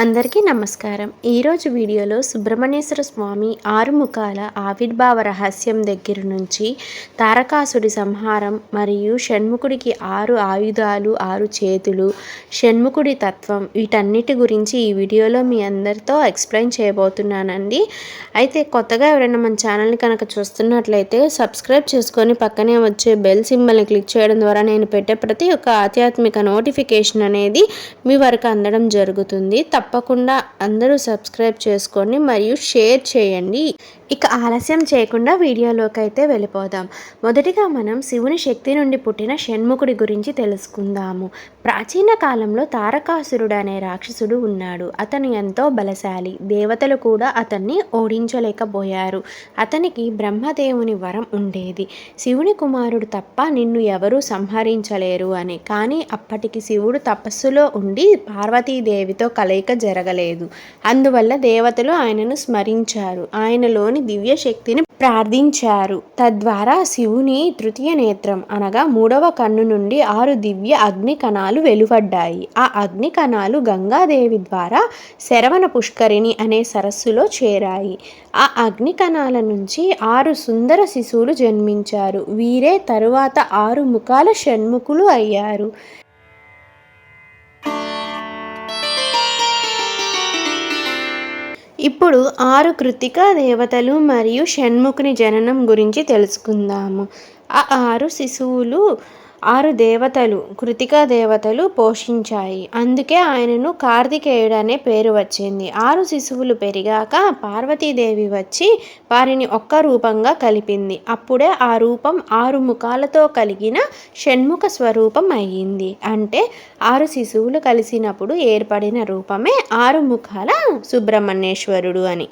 అందరికీ నమస్కారం. ఈరోజు వీడియోలో సుబ్రహ్మణ్యేశ్వర స్వామి ఆరుముఖాల ఆవిర్భావ రహస్యం దగ్గర నుంచి తారకాసుడి సంహారం మరియు షణ్ముఖుడికి ఆరు ఆయుధాలు ఆరు చేతులు షణ్ముఖుడి తత్వం వీటన్నిటి గురించి ఈ వీడియోలో మీ అందరితో ఎక్స్ప్లెయిన్ చేయబోతున్నానండి. అయితే కొత్తగా ఎవరైనా మన ఛానల్ని కనుక చూస్తున్నట్లయితే సబ్స్క్రైబ్ చేసుకొని పక్కనే వచ్చే బెల్ సింబల్ని క్లిక్ చేయడం ద్వారా నేను పెట్టే ప్రతి ఒక్క ఆధ్యాత్మిక నోటిఫికేషన్ అనేది మీ వరకు అందడం జరుగుతుంది. తప్పకుండా అందరూ సబ్స్క్రైబ్ చేసుకోండి మరియు షేర్ చేయండి. ఇక ఆలస్యం చేయకుండా వీడియోలోకి అయితే వెళ్ళిపోదాం. మొదటిగా మనం శివుని శక్తి నుండి పుట్టిన షణ్ముఖుడి గురించి తెలుసుకుందాము. ప్రాచీన కాలంలో తారకాసురుడు అనే రాక్షసుడు ఉన్నాడు. అతను ఎంతో బలశాలి. దేవతలు కూడా అతన్ని ఓడించలేకపోయారు. అతనికి బ్రహ్మదేవుని వరం ఉండేది. శివుని కుమారుడు తప్ప నిన్ను ఎవరూ సంహరించలేరు అని. కానీ అప్పటికి శివుడు తపస్సులో ఉండి పార్వతీదేవితో కలయిక జరగలేదు. అందువల్ల దేవతలు ఆయనను స్మరించారు. ఆయనలోని దివ్య శక్తిని ప్రార్థించారు. తద్వారా శివుని తృతీయ నేత్రం అనగా మూడవ కన్ను నుండి ఆరు దివ్య అగ్ని కణాలు వెలువడ్డాయి. ఆ అగ్ని కణాలు గంగాదేవి ద్వారా శరవణ పుష్కరిణి అనే సరస్సులో చేరాయి. ఆ అగ్ని కణాల నుంచి ఆరు సుందర శిశువులు జన్మించారు. వీరే తరువాత ఆరు ముఖాల షణ్ముఖులు అయ్యారు. ఇప్పుడు ఆరు కృతిక దేవతలు మరియు షణ్ముఖుని జననం గురించి తెలుసుకుందాము. ఆ ఆరు శిశువులు ఆరు దేవతలు కృతికా దేవతలు పోషించాయి. అందుకే ఆయనను కార్తికేయుడు అనే పేరు వచ్చింది. ఆరు శిశువులు పెరిగాక పార్వతీదేవి వచ్చి వారిని ఒక్క రూపంగా కలిపింది. అప్పుడే ఆ రూపం ఆరు ముఖాలతో కలిగిన షణ్ముఖ స్వరూపం అయ్యింది. అంటే ఆరు శిశువులు కలిసినప్పుడు ఏర్పడిన రూపమే ఆరు ముఖాల సుబ్రహ్మణ్యేశ్వరుడు అని.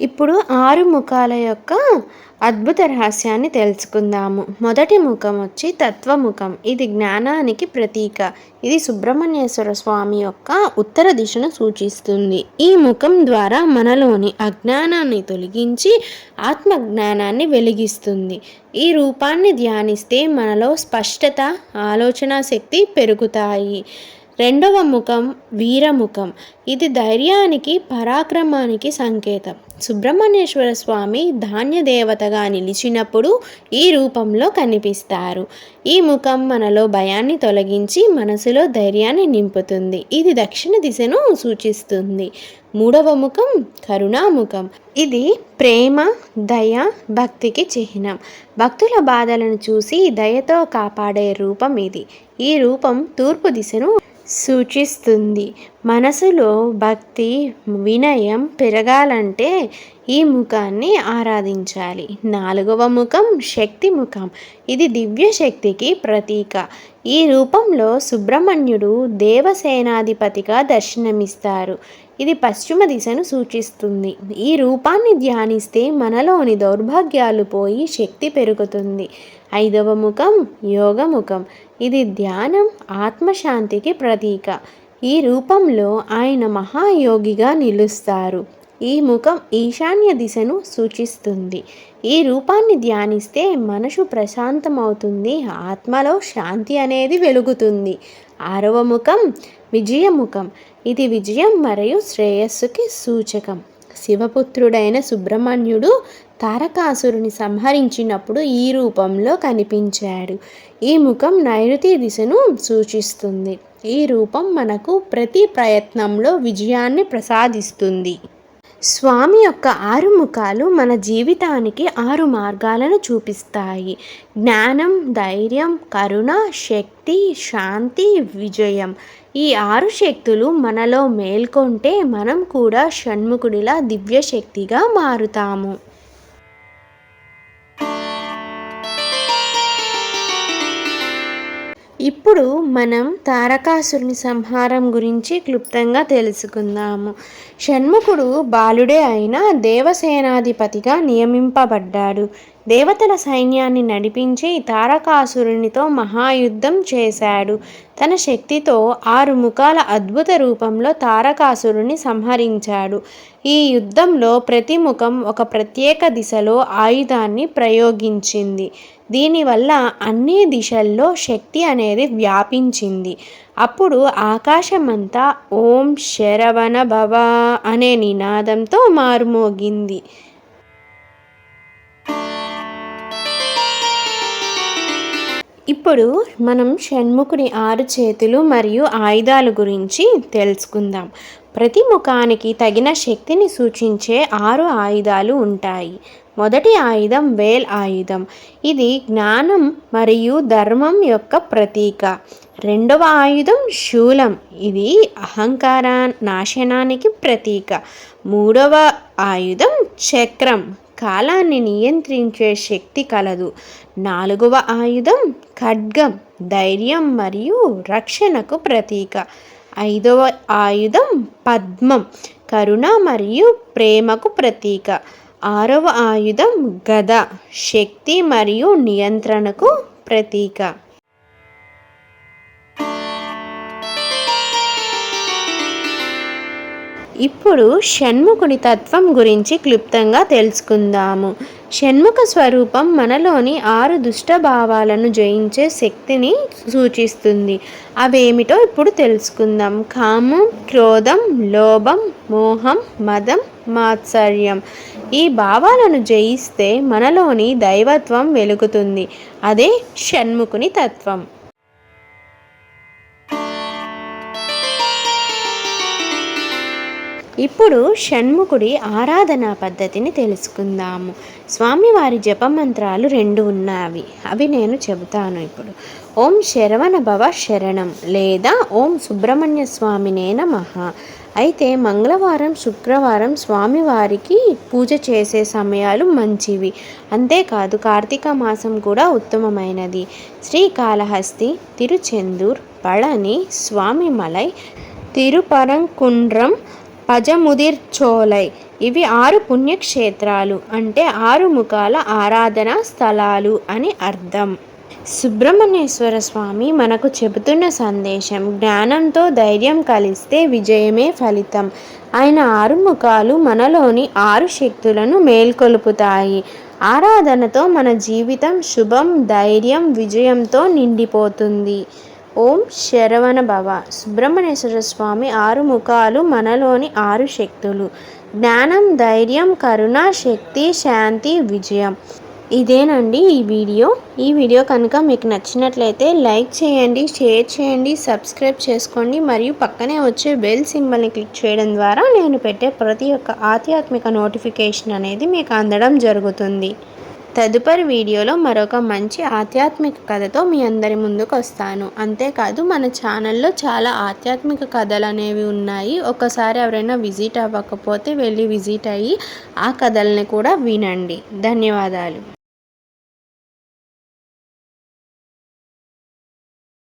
ఇప్పుడు ఆరు ముఖాల యొక్క అద్భుత రహస్యాన్ని తెలుసుకుందాము. మొదటి ముఖం వచ్చి తత్వముఖం. ఇది జ్ఞానానికి ప్రతీక. ఇది సుబ్రహ్మణ్యేశ్వర స్వామి యొక్క ఉత్తర దిశను సూచిస్తుంది. ఈ ముఖం ద్వారా మనలోని అజ్ఞానాన్ని తొలగించి ఆత్మజ్ఞానాన్ని వెలిగిస్తుంది. ఈ రూపాన్ని ధ్యానిస్తే మనలో స్పష్టత ఆలోచన శక్తి పెరుగుతాయి. రెండవ ముఖం వీరముఖం. ఇది ధైర్యానికి పరాక్రమానికి సంకేతం. సుబ్రహ్మణ్యేశ్వర స్వామి ధాన్య దేవతగా నిలిచినప్పుడు ఈ రూపంలో కనిపిస్తారు. ఈ ముఖం మనలో భయాన్ని తొలగించి మనసులో ధైర్యాన్ని నింపుతుంది. ఇది దక్షిణ దిశను సూచిస్తుంది. మూడవ ముఖం కరుణాముఖం. ఇది ప్రేమ దయ భక్తికి చిహ్నం. భక్తుల బాధలను చూసి దయతో కాపాడే రూపం ఇది. ఈ రూపం తూర్పు దిశను సూచిస్తుంది. మనసులో భక్తి వినయం పెరగాలంటే ఈ ముఖాన్ని ఆరాధించాలి. నాలుగవ ముఖం శక్తి ముఖం. ఇది దివ్య శక్తికి ప్రతీక. ఈ రూపంలో సుబ్రహ్మణ్యుడు దేవసేనాధిపతిగా దర్శనమిస్తారు. ఇది పశ్చిమ దిశను సూచిస్తుంది. ఈ రూపాన్ని ధ్యానిస్తే మనలోని దౌర్భాగ్యాలు పోయి శక్తి పెరుగుతుంది. ఐదవ ముఖం యోగముఖం ఇది ధ్యానం ఆత్మశాంతికి ప్రతీక. ఈ రూపంలో ఆయన మహాయోగిగా నిలుస్తారు. ఈ ముఖం ఈశాన్య దిశను సూచిస్తుంది. ఈ రూపాన్ని ధ్యానిస్తే మనసు ప్రశాంతమవుతుంది ఆత్మలో శాంతి అనేది వెలుగుతుంది. ఆరవ ముఖం విజయముఖం ఇది విజయం మరియు శ్రేయస్సుకి సూచకం. శివపుత్రుడైన సుబ్రహ్మణ్యుడు తారకాసురుని సంహరించినప్పుడు ఈ రూపంలో కనిపించాడు. ఈ ముఖం నైరుతి దిశను సూచిస్తుంది. ఈ రూపం మనకు ప్రతి ప్రయత్నంలో విజయాన్ని ప్రసాదిస్తుంది. స్వామి యొక్క ఆరు ముఖాలు మన జీవితానికి ఆరు మార్గాలను చూపిస్తాయి. జ్ఞానం ధైర్యం కరుణ శక్తి శాంతి విజయం. ఈ ఆరు శక్తులు మనలో మేల్కొంటే మనం కూడా షణ్ముఖుడిలా దివ్యశక్తిగా మారుతాము. ఇప్పుడు మనం తారకాసురుని సంహారం గురించి క్లుప్తంగా తెలుసుకుందాము. షణ్ముఖుడు బాలుడే అయిన దేవసేనాధిపతిగా నియమింపబడ్డాడు. దేవతల సైన్యాన్ని నడిపించి తారకాసురునితో మహాయుద్ధం చేశాడు. తన శక్తితో ఆరు ముఖాల అద్భుత రూపంలో తారకాసురుని సంహరించాడు. ఈ యుద్ధంలో ప్రతి ముఖం ఒక ప్రత్యేక దిశలో ఆయుధాన్ని ప్రయోగించింది. దీనివల్ల అన్ని దిశల్లో శక్తి అనేది వ్యాపించింది. అప్పుడు ఆకాశమంతా ఓం శరవణ భవ అనే నినాదంతో మారుమోగింది. ఇప్పుడు మనం షణ్ముఖుని ఆరు చేతులు మరియు ఆయుధాల గురించి తెలుసుకుందాం. ప్రతి ముఖానికి తగిన శక్తిని సూచించే ఆరు ఆయుధాలు ఉంటాయి. మొదటి ఆయుధం వేల్ ఆయుధం. ఇది జ్ఞానం మరియు ధర్మం యొక్క ప్రతీక. రెండవ ఆయుధం శూలం. ఇది అహంకార నాశనానికి ప్రతీక. మూడవ ఆయుధం చక్రం. కాలాన్ని నియంత్రించే శక్తి కలదు. నాలుగవ ఆయుధం ఖడ్గం ధైర్యం మరియు రక్షణకు ప్రతీక. ఐదవ ఆయుధం పద్మం కరుణ మరియు ప్రేమకు ప్రతీక. ఆరవ ఆయుధం గద శక్తి మరియు నియంత్రణకు ప్రతీక. ఇప్పుడు షణ్ముఖుని తత్వం గురించి క్లుప్తంగా తెలుసుకుందాము. షణ్ముఖ స్వరూపం మనలోని ఆరు దుష్ట భావాలను జయించే శక్తిని సూచిస్తుంది. అవేమిటో ఇప్పుడు తెలుసుకుందాం. కామం క్రోధం లోభం మోహం మదం మాత్సర్యం. ఈ భావాలను జయిస్తే మనలోని దైవత్వం వెలుగుతుంది. అదే షణ్ముఖుని తత్వం. ఇప్పుడు షణ్ముఖుడి ఆరాధనా పద్ధతిని తెలుసుకుందాము. స్వామివారి జపమంత్రాలు రెండు ఉన్నవి. అవి నేను చెబుతాను ఇప్పుడు. ఓం శరవణ భవ శరణం లేదా ఓం సుబ్రహ్మణ్య స్వామినే నమః. అయితే మంగళవారం శుక్రవారం స్వామివారికి పూజ చేసే సమయాలు మంచివి. అంతేకాదు కార్తీక మాసం కూడా ఉత్తమమైనది. శ్రీకాళహస్తి తిరుచెందూర్ పళని స్వామిమలై తిరుపరంకుండ్రం పజముదిర్చోలై ఇవి ఆరు పుణ్యక్షేత్రాలు అంటే ఆరు ముఖాల ఆరాధనా స్థలాలు అని అర్థం. సుబ్రహ్మణ్యేశ్వర స్వామి మనకు చెబుతున్న సందేశం జ్ఞానంతో ధైర్యం కలిస్తే విజయమే ఫలితం. ఆయన ఆరు ముఖాలు మనలోని ఆరు శక్తులను మేల్కొలుపుతాయి. ఆరాధనతో మన జీవితం శుభం ధైర్యం విజయంతో నిండిపోతుంది. ఓం శరవణ భవ సుబ్రహ్మణ్యేశ్వర స్వామి ఆరు ముఖాలు మనలోని ఆరు శక్తులు. జ్ఞానం ధైర్యం కరుణ శక్తి శాంతి విజయం. ఇదేనండి ఈ వీడియో. ఈ వీడియో కనుక మీకు నచ్చినట్లయితే లైక్ చేయండి షేర్ చేయండి సబ్స్క్రైబ్ చేసుకోండి. మరియు పక్కనే వచ్చే బెల్ సింబల్ని క్లిక్ చేయడం ద్వారా నేను పెట్టే ప్రతి ఒక్క ఆధ్యాత్మిక నోటిఫికేషన్ అనేది మీకు అందడం జరుగుతుంది. తదుపరి వీడియోలో మరొక మంచి ఆధ్యాత్మిక కథతో మీ అందరి ముందుకు వస్తాను అంతేకాదు మన ఛానల్లో చాలా ఆధ్యాత్మిక కథలు అనేవి ఉన్నాయి. ఒకసారి ఎవరైనా విజిట్ అవ్వకపోతే వెళ్ళి విజిట్ అయ్యి ఆ కథల్ని కూడా వినండి. ధన్యవాదాలు.